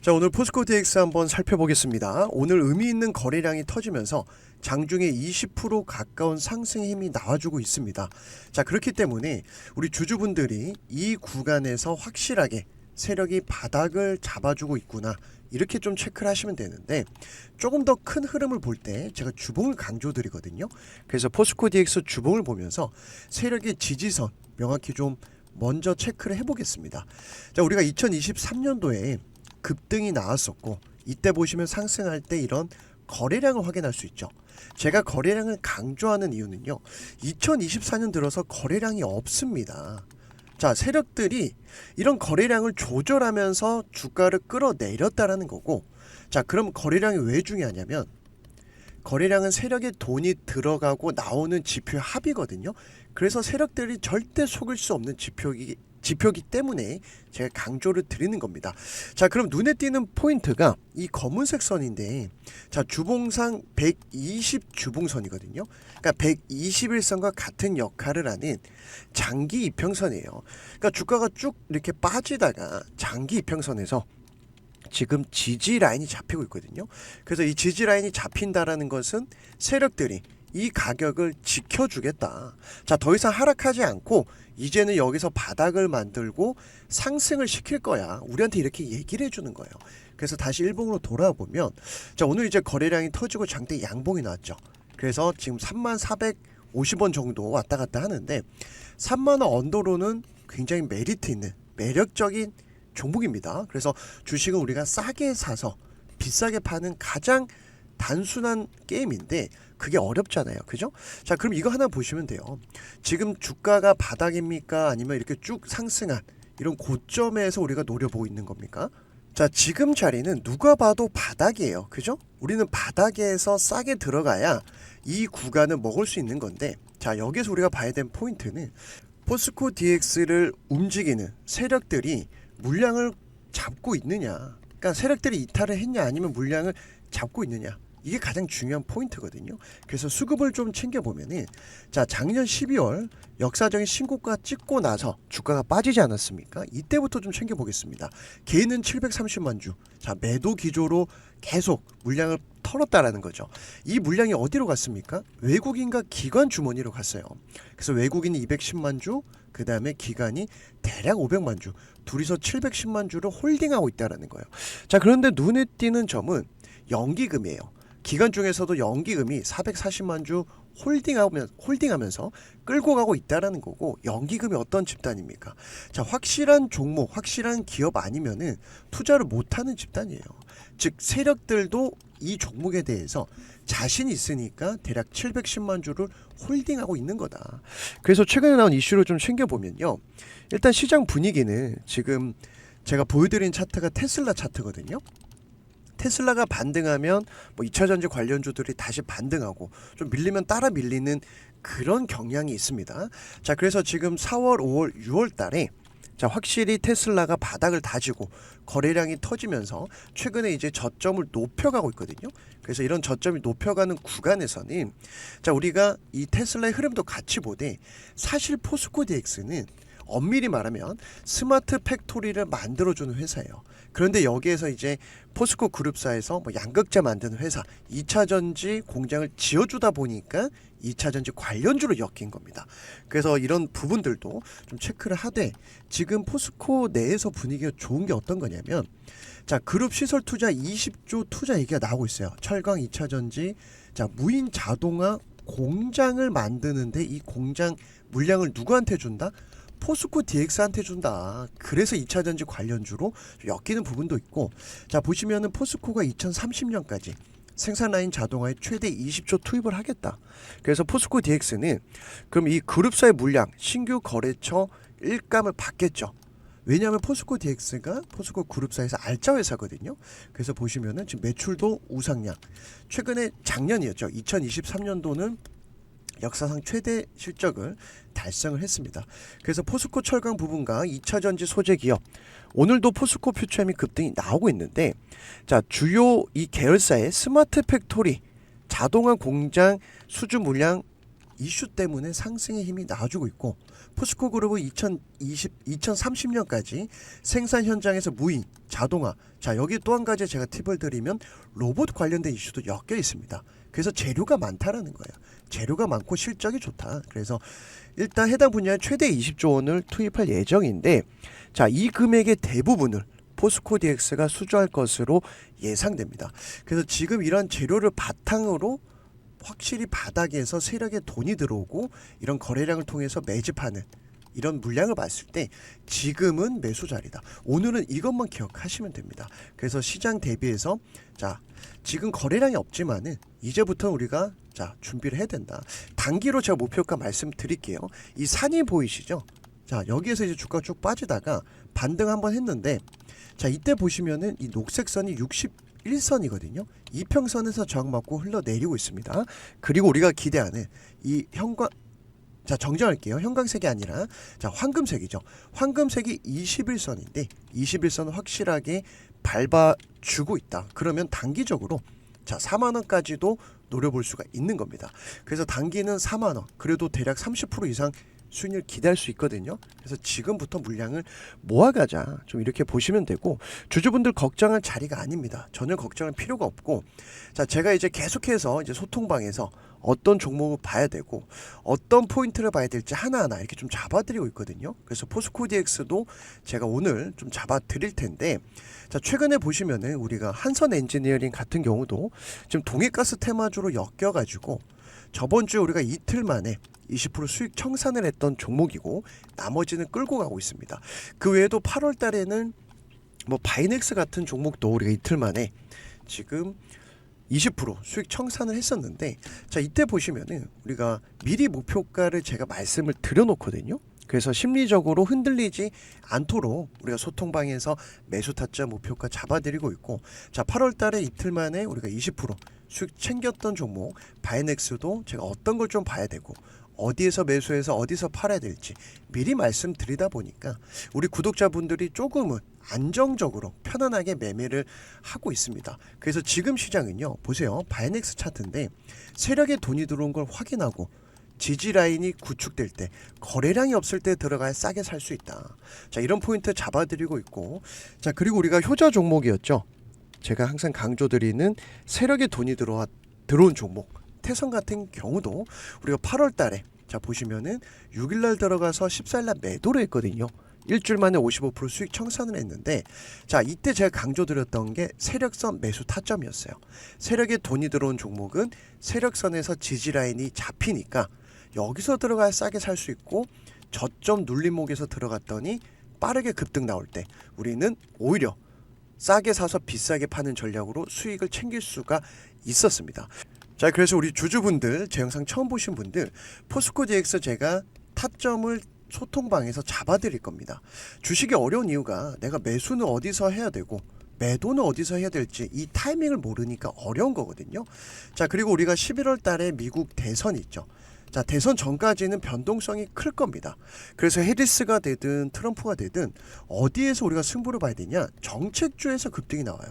자 오늘 포스코 DX 한번 살펴보겠습니다. 오늘 의미 있는 거래량이 터지면서 장중에 20% 가까운 상승의 힘이 나와주고 있습니다. 자 그렇기 때문에 우리 주주분들이 이 구간에서 확실하게 세력이 바닥을 잡아주고 있구나 이렇게 좀 체크를 하시면 되는데 조금 더 큰 흐름을 볼 때 제가 주봉을 강조드리거든요. 그래서 포스코 DX 주봉을 보면서 세력의 지지선 명확히 좀 먼저 체크를 해보겠습니다. 자 우리가 2023년도에 급등이 나왔었고 이때 보시면 상승할 때 이런 거래량을 확인할 수 있죠. 제가 거래량을 강조하는 이유는요. 2024년 들어서 거래량이 없습니다. 자, 세력들이 이런 거래량을 조절하면서 주가를 끌어내렸다라는 거고. 자, 그럼 거래량이 왜 중요하냐면 거래량은 세력의 돈이 들어가고 나오는 지표 합이거든요. 그래서 세력들이 절대 속을 수 없는 지표기 지표기 때문에 제가 강조를 드리는 겁니다. 자, 그럼 눈에 띄는 포인트가 이 검은색 선인데, 자, 주봉상 120 주봉선이거든요. 그러니까 121선과 같은 역할을 하는 장기 이평선이에요. 그러니까 주가가 쭉 이렇게 빠지다가 장기 이평선에서 지금 지지 라인이 잡히고 있거든요. 그래서 이 지지 라인이 잡힌다라는 것은 세력들이 이 가격을 지켜주겠다. 자, 더 이상 하락하지 않고 이제는 여기서 바닥을 만들고 상승을 시킬 거야. 우리한테 이렇게 얘기를 해주는 거예요. 그래서 다시 일봉으로 돌아보면 자, 오늘 이제 거래량이 터지고 장대 양봉이 나왔죠. 그래서 지금 3만 450원 정도 왔다 갔다 하는데 3만 원 언더로는 굉장히 메리트 있는 매력적인 종목입니다. 그래서 주식은 우리가 싸게 사서 비싸게 파는 가장 단순한 게임인데 그게 어렵잖아요. 그죠? 자, 그럼 이거 하나 보시면 돼요. 지금 주가가 바닥입니까? 아니면 이렇게 쭉 상승한 이런 고점에서 우리가 노려보고 있는 겁니까? 자, 지금 자리는 누가 봐도 바닥이에요. 그죠? 우리는 바닥에서 싸게 들어가야 이 구간을 먹을 수 있는 건데, 자, 여기서 우리가 봐야 될 포인트는 포스코 DX를 움직이는 세력들이 물량을 잡고 있느냐. 그러니까 세력들이 이탈을 했냐 아니면 물량을 잡고 있느냐. 이게 가장 중요한 포인트거든요. 그래서 수급을 좀 챙겨 보면은 자 작년 12월 역사적인 신고가 찍고 나서 주가가 빠지지 않았습니까? 이때부터 좀 챙겨 보겠습니다. 개인은 730만 주. 자 매도 기조로 계속 물량을 털었다라는 거죠. 이 물량이 어디로 갔습니까? 외국인과 기관 주머니로 갔어요. 그래서 외국인이 210만 주, 그 다음에 기관이 대략 500만 주, 둘이서 710만 주를 홀딩하고 있다라는 거예요. 자 그런데 눈에 띄는 점은 연기금이에요. 기관 중에서도 연기금이 440만 주 홀딩하면 홀딩하면서 끌고 가고 있다라는 거고 연기금이 어떤 집단입니까? 자 확실한 종목, 확실한 기업 아니면은 투자를 못하는 집단이에요. 즉 세력들도 이 종목에 대해서 자신 있으니까 대략 710만 주를 홀딩하고 있는 거다. 그래서 최근에 나온 이슈를 좀 챙겨 보면요. 일단 시장 분위기는 지금 제가 보여드린 차트가 테슬라 차트거든요. 테슬라가 반등하면 뭐 2차 전지 관련주들이 다시 반등하고 좀 밀리면 따라 밀리는 그런 경향이 있습니다. 자, 그래서 지금 4월, 5월, 6월 달에 자, 확실히 테슬라가 바닥을 다지고 거래량이 터지면서 최근에 이제 저점을 높여가고 있거든요. 그래서 이런 저점이 높여가는 구간에서는 자, 우리가 이 테슬라의 흐름도 같이 보되 사실 포스코 DX는 엄밀히 말하면 스마트 팩토리를 만들어주는 회사예요. 그런데 여기에서 이제 포스코 그룹사에서 뭐 양극재 만드는 회사 2차 전지 공장을 지어주다 보니까 2차 전지 관련주로 엮인 겁니다. 그래서 이런 부분들도 좀 체크를 하되 지금 포스코 내에서 분위기가 좋은 게 어떤 거냐면 자 그룹 시설 투자 20조 투자 얘기가 나오고 있어요. 철강 2차 전지 자 무인 자동화 공장을 만드는데 이 공장 물량을 누구한테 준다? 포스코 DX한테 준다. 그래서 2차 전지 관련주로 엮이는 부분도 있고 자 보시면은 포스코가 2030년까지 생산 라인 자동화에 최대 20조 투입을 하겠다. 그래서 포스코 DX는 그럼 이 그룹사의 물량 신규 거래처 일감을 받겠죠. 왜냐하면 포스코 DX가 포스코 그룹사에서 알짜 회사거든요. 그래서 보시면은 지금 매출도 우상향. 최근에 작년이었죠. 2023년도는 역사상 최대 실적을 달성을 했습니다. 그래서 포스코 철강 부분과 2차 전지 소재 기업 오늘도 포스코 퓨처엠이 급등이 나오고 있는데 자 주요 이 계열사의 스마트 팩토리 자동화 공장 수주 물량 이슈 때문에 상승의 힘이 나와주고 있고 포스코 그룹은 2020, 2030년까지 생산 현장에서 무인, 자동화. 자 여기 또 한 가지 제가 팁을 드리면 로봇 관련된 이슈도 엮여 있습니다. 그래서 재료가 많다라는 거예요. 재료가 많고 실적이 좋다. 그래서 일단 해당 분야에 최대 20조 원을 투입할 예정인데 자 이 금액의 대부분을 포스코 DX가 수주할 것으로 예상됩니다. 그래서 지금 이런 재료를 바탕으로 확실히 바닥에서 세력의 돈이 들어오고 이런 거래량을 통해서 매집하는 이런 물량을 봤을 때 지금은 매수 자리다. 오늘은 이것만 기억하시면 됩니다. 그래서 시장 대비해서 자 지금 거래량이 없지만은 이제부터 우리가 자 준비를 해야 된다. 단기로 제가 목표가 말씀드릴게요. 이 산이 보이시죠? 자 여기에서 이제 주가 쭉 빠지다가 반등 한번 했는데 자 이때 보시면은 이 녹색 선이 61선이거든요. 이평선에서 저항 맞고 흘러내리고 있습니다. 그리고 우리가 기대하는 이 형광 자 정정할게요. 형광색이 아니라 자 황금색이죠. 황금색이 21선인데 21선은 확실하게 밟아 주고 있다. 그러면 단기적으로 자 4만 원까지도 노려볼 수가 있는 겁니다. 그래서 단기는 4만 원. 그래도 대략 30% 이상 수익률 기대할 수 있거든요. 그래서 지금부터 물량을 모아가자. 좀 이렇게 보시면 되고 주주분들 걱정할 자리가 아닙니다. 전혀 걱정할 필요가 없고 자 제가 이제 계속해서 이제 소통방에서 어떤 종목을 봐야 되고 어떤 포인트를 봐야 될지 하나하나 이렇게 좀 잡아드리고 있거든요. 그래서 포스코 DX도 제가 오늘 좀 잡아드릴 텐데 자 최근에 보시면은 우리가 한선 엔지니어링 같은 경우도 지금 동해가스 테마주로 엮여가지고 저번 주에 우리가 이틀 만에 20% 수익 청산을 했던 종목이고 나머지는 끌고 가고 있습니다. 그 외에도 8월 달에는 뭐 바이넥스 같은 종목도 우리가 이틀 만에 지금 20% 수익 청산을 했었는데 자 이때 보시면은 우리가 미리 목표가를 제가 말씀을 드려놓거든요. 그래서 심리적으로 흔들리지 않도록 우리가 소통방에서 매수 타짜 목표가 잡아드리고 있고 자 8월 달에 이틀 만에 우리가 20% 수익 챙겼던 종목 바이넥스도 제가 어떤 걸 좀 봐야 되고 어디에서 매수해서 어디서 팔아야 될지 미리 말씀드리다 보니까 우리 구독자분들이 조금은 안정적으로 편안하게 매매를 하고 있습니다. 그래서 지금 시장은요. 보세요. 바이넥스 차트인데 세력의 돈이 들어온 걸 확인하고 지지 라인이 구축될 때 거래량이 없을 때 들어가야 싸게 살 수 있다. 자, 이런 포인트 잡아드리고 있고 자, 그리고 우리가 효자 종목이었죠. 제가 항상 강조드리는 세력의 돈이 들어와 들어온 종목 태성 같은 경우도 우리가 8월 달에 자 보시면은 6일 날 들어가서 14일 날 매도를 했거든요. 일주일 만에 55% 수익 청산을 했는데 자 이때 제가 강조드렸던 게 세력선 매수 타점이었어요. 세력에 돈이 들어온 종목은 세력선에서 지지 라인이 잡히니까 여기서 들어가야 싸게 살 수 있고 저점 눌림목에서 들어갔더니 빠르게 급등 나올 때 우리는 오히려 싸게 사서 비싸게 파는 전략으로 수익을 챙길 수가 있었습니다. 자, 그래서 우리 주주분들, 제 영상 처음 보신 분들, 포스코 DX 제가 타점을 소통방에서 잡아드릴 겁니다. 주식이 어려운 이유가 내가 매수는 어디서 해야 되고, 매도는 어디서 해야 될지 이 타이밍을 모르니까 어려운 거거든요. 자, 그리고 우리가 11월 달에 미국 대선 있죠. 자, 대선 전까지는 변동성이 클 겁니다. 그래서 해리스가 되든 트럼프가 되든 어디에서 우리가 승부를 봐야 되냐? 정책주에서 급등이 나와요.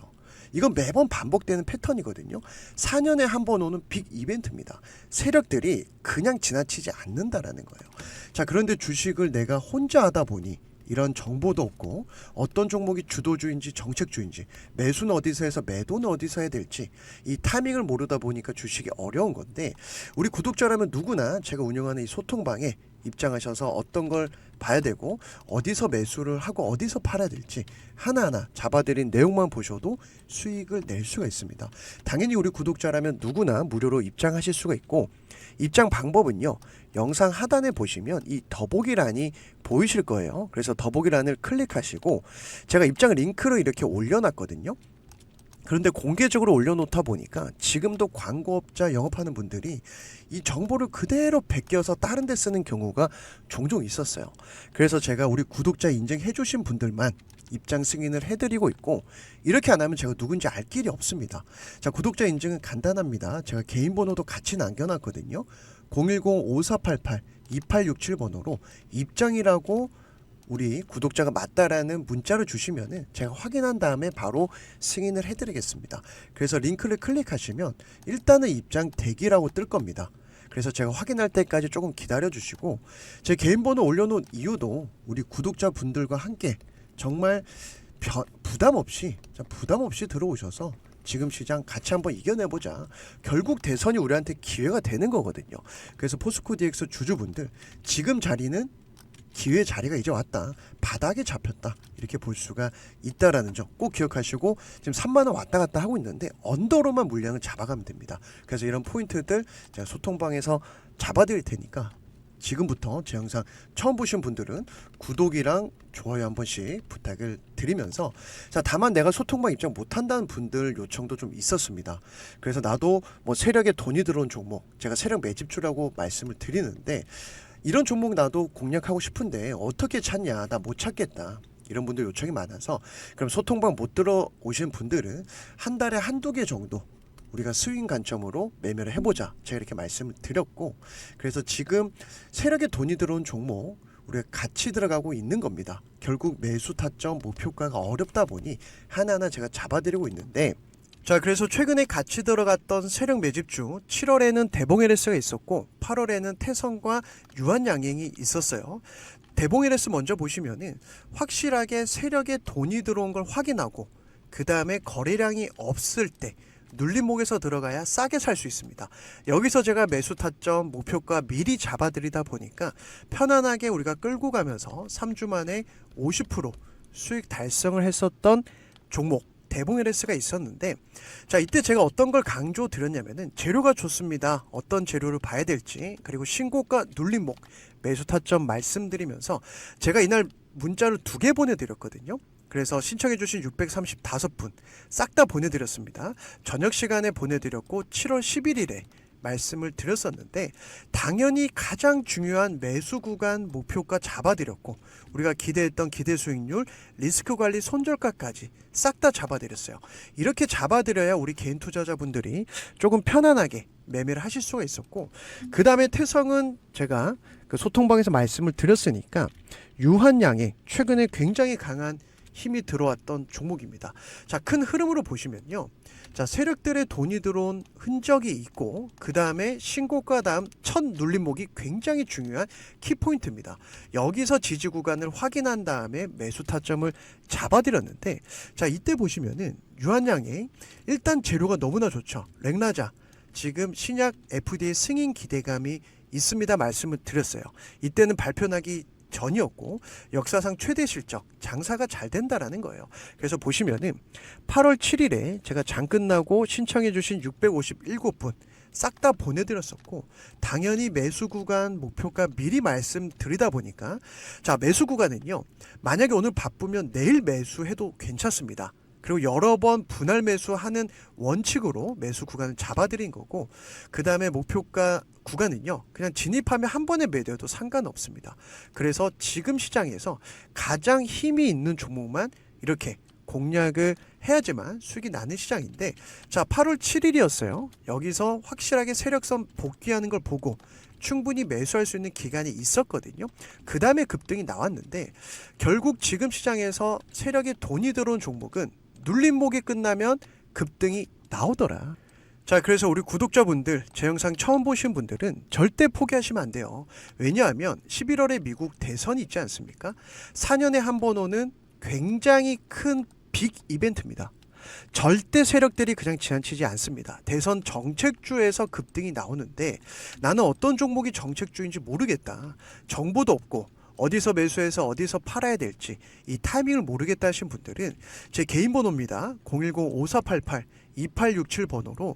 이건 매번 반복되는 패턴이거든요. 4년에 한 번 오는 빅 이벤트입니다. 세력들이 그냥 지나치지 않는다라는 거예요. 자, 그런데 주식을 내가 혼자 하다 보니 이런 정보도 없고 어떤 종목이 주도주인지 정책주인지 매수는 어디서 해서 매도는 어디서 해야 될지 이 타이밍을 모르다 보니까 주식이 어려운 건데 우리 구독자라면 누구나 제가 운영하는 이 소통방에 입장하셔서 어떤 걸 봐야 되고 어디서 매수를 하고 어디서 팔아야 될지 하나하나 잡아드린 내용만 보셔도 수익을 낼 수가 있습니다. 당연히 우리 구독자라면 누구나 무료로 입장하실 수가 있고 입장 방법은요. 영상 하단에 보시면 이 더보기란이 보이실 거예요. 그래서 더보기란을 클릭하시고 제가 입장 링크를 이렇게 올려놨거든요. 그런데 공개적으로 올려놓다 보니까 지금도 광고업자 영업하는 분들이 이 정보를 그대로 베껴서 다른 데 쓰는 경우가 종종 있었어요. 그래서 제가 우리 구독자 인증해주신 분들만 입장 승인을 해드리고 있고 이렇게 안 하면 제가 누군지 알 길이 없습니다. 자 구독자 인증은 간단합니다. 제가 개인 번호도 같이 남겨놨거든요. 010-5488-2867번호로 입장이라고 우리 구독자가 맞다라는 문자를 주시면은 제가 확인한 다음에 바로 승인을 해드리겠습니다. 그래서 링크를 클릭하시면 일단은 입장 대기라고 뜰 겁니다. 그래서 제가 확인할 때까지 조금 기다려 주시고 제 개인 번호 올려놓은 이유도 우리 구독자 분들과 함께 정말 벼- 부담 없이 자, 부담 없이 들어오셔서 지금 시장 같이 한번 이겨내보자. 결국 대선이 우리한테 기회가 되는 거거든요. 그래서 포스코 DX 주주분들 지금 자리는 기회 자리가 이제 왔다. 바닥에 잡혔다. 이렇게 볼 수가 있다라는 점 꼭 기억하시고 지금 3만 원 왔다 갔다 하고 있는데 언더로만 물량을 잡아가면 됩니다. 그래서 이런 포인트들 제가 소통방에서 잡아드릴 테니까 지금부터 제 영상 처음 보신 분들은 구독이랑 좋아요 한 번씩 부탁을 드리면서 자 다만 내가 소통방 입장 못한다는 분들 요청도 좀 있었습니다. 그래서 나도 뭐 세력에 돈이 들어온 종목 제가 세력 매집주라고 말씀을 드리는데 이런 종목 나도 공략하고 싶은데 어떻게 찾냐 나 못 찾겠다. 이런 분들 요청이 많아서 그럼 소통방 못 들어오신 분들은 한 달에 한두 개 정도 우리가 스윙 관점으로 매매를 해보자 제가 이렇게 말씀을 드렸고 그래서 지금 세력에 돈이 들어온 종목 우리가 같이 들어가고 있는 겁니다 결국 매수 타점 목표가가 어렵다 보니 하나하나 제가 잡아드리고 있는데 자 그래서 최근에 같이 들어갔던 세력 매집주 7월에는 대봉 LS가 있었고 8월에는 태성과 유한 양행이 있었어요 대봉 LS 먼저 보시면은 확실하게 세력에 돈이 들어온 걸 확인하고 그 다음에 거래량이 없을 때 눌림목에서 들어가야 싸게 살 수 있습니다. 여기서 제가 매수 타점 목표가 미리 잡아드리다 보니까 편안하게 우리가 끌고 가면서 3주 만에 50% 수익 달성을 했었던 종목 대봉 LS가 있었는데 자 이때 제가 어떤 걸 강조 드렸냐면은 재료가 좋습니다. 어떤 재료를 봐야 될지 그리고 신고가 눌림목 매수 타점 말씀드리면서 제가 이날 문자를 두 개 보내드렸거든요. 그래서 신청해주신 635분 싹 다 보내드렸습니다. 저녁 시간에 보내드렸고 7월 11일에 말씀을 드렸었는데 당연히 가장 중요한 매수 구간 목표가 잡아드렸고 우리가 기대했던 기대 수익률 리스크 관리 손절가까지 싹 다 잡아드렸어요. 이렇게 잡아드려야 우리 개인 투자자분들이 조금 편안하게 매매를 하실 수가 있었고 그 다음에 태성은 제가 그 소통방에서 말씀을 드렸으니까 유한양의 최근에 굉장히 강한 힘이 들어왔던 종목입니다. 자, 큰 흐름으로 보시면요. 자, 세력들의 돈이 들어온 흔적이 있고 그 다음에 신고가 다음 첫 눌림목이 굉장히 중요한 키포인트입니다. 여기서 지지 구간을 확인한 다음에 매수 타점을 잡아 드렸는데 자, 이때 보시면은 유한양의 일단 재료가 너무나 좋죠. 렉라자 지금 신약 FDA 승인 기대감이 있습니다 말씀을 드렸어요. 이때는 발표 나기 전이었고 역사상 최대 실적 장사가 잘 된다라는 거예요. 그래서 보시면은 8월 7일에 제가 장 끝나고 신청해 주신 657분 싹 다 보내드렸었고 당연히 매수 구간 목표가 미리 말씀드리다 보니까 자 매수 구간은요 만약에 오늘 바쁘면 내일 매수해도 괜찮습니다. 그리고 여러 번 분할 매수하는 원칙으로 매수 구간을 잡아드린 거고 그 다음에 목표가 구간은요 그냥 진입하면 한 번에 매도해도 상관없습니다. 그래서 지금 시장에서 가장 힘이 있는 종목만 이렇게 공략을 해야지만 수익이 나는 시장인데 자 8월 7일이었어요. 여기서 확실하게 세력선 복귀하는 걸 보고 충분히 매수할 수 있는 기간이 있었거든요. 그 다음에 급등이 나왔는데 결국 지금 시장에서 세력에 돈이 들어온 종목은 눌림목이 끝나면 급등이 나오더라. 자, 그래서 우리 구독자분들, 제 영상 처음 보신 분들은 절대 포기하시면 안 돼요. 왜냐하면 11월에 미국 대선이 있지 않습니까? 4년에 한 번 오는 굉장히 큰 빅 이벤트입니다. 절대 세력들이 그냥 지나치지 않습니다. 대선 정책주에서 급등이 나오는데 나는 어떤 종목이 정책주인지 모르겠다. 정보도 없고 어디서 매수해서 어디서 팔아야 될지 이 타이밍을 모르겠다 하신 분들은 제 개인 번호입니다. 010-5488-2867 번호로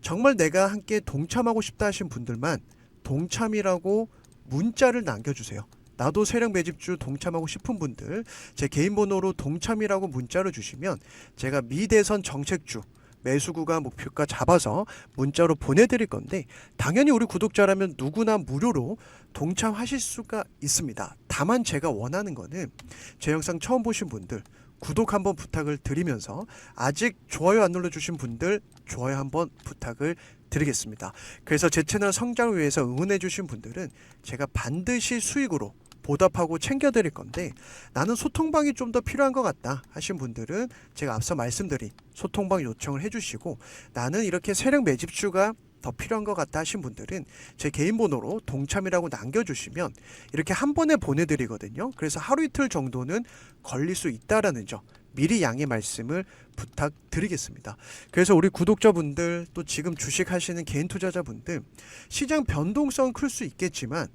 정말 내가 함께 동참하고 싶다 하신 분들만 동참이라고 문자를 남겨주세요. 나도 세력 매집주 동참하고 싶은 분들 제 개인 번호로 동참이라고 문자를 주시면 제가 미대선 정책주 매수 구간 목표가 잡아서 문자로 보내드릴 건데 당연히 우리 구독자라면 누구나 무료로 동참하실 수가 있습니다. 다만 제가 원하는 거는 제 영상 처음 보신 분들 구독 한번 부탁을 드리면서 아직 좋아요 안 눌러주신 분들 좋아요 한번 부탁을 드리겠습니다. 그래서 제 채널 성장을 위해서 응원해주신 분들은 제가 반드시 수익으로 보답하고 챙겨드릴 건데 나는 소통방이 좀 더 필요한 것 같다 하신 분들은 제가 앞서 말씀드린 소통방 요청을 해주시고 나는 이렇게 세력 매집주가 더 필요한 것 같다 하신 분들은 제 개인 번호로 동참이라고 남겨주시면 이렇게 한 번에 보내드리거든요. 그래서 하루 이틀 정도는 걸릴 수 있다라는 점 미리 양해 말씀을 부탁드리겠습니다. 그래서 우리 구독자분들 또 지금 주식하시는 개인 투자자분들 시장 변동성은 클수 있겠지만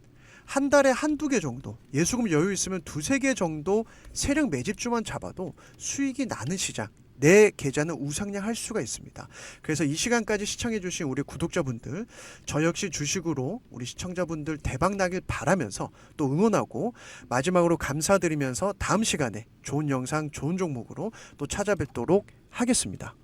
한 달에 한두 개 정도 예수금 여유 있으면 두세 개 정도 세력 매집주만 잡아도 수익이 나는 시장 내 계좌는 우상향 할 수가 있습니다. 그래서 이 시간까지 시청해주신 우리 구독자분들, 저 역시 주식으로 우리 시청자분들 대박 나길 바라면서 또 응원하고 마지막으로 감사드리면서 다음 시간에 좋은 영상, 좋은 종목으로 또 찾아뵙도록 하겠습니다.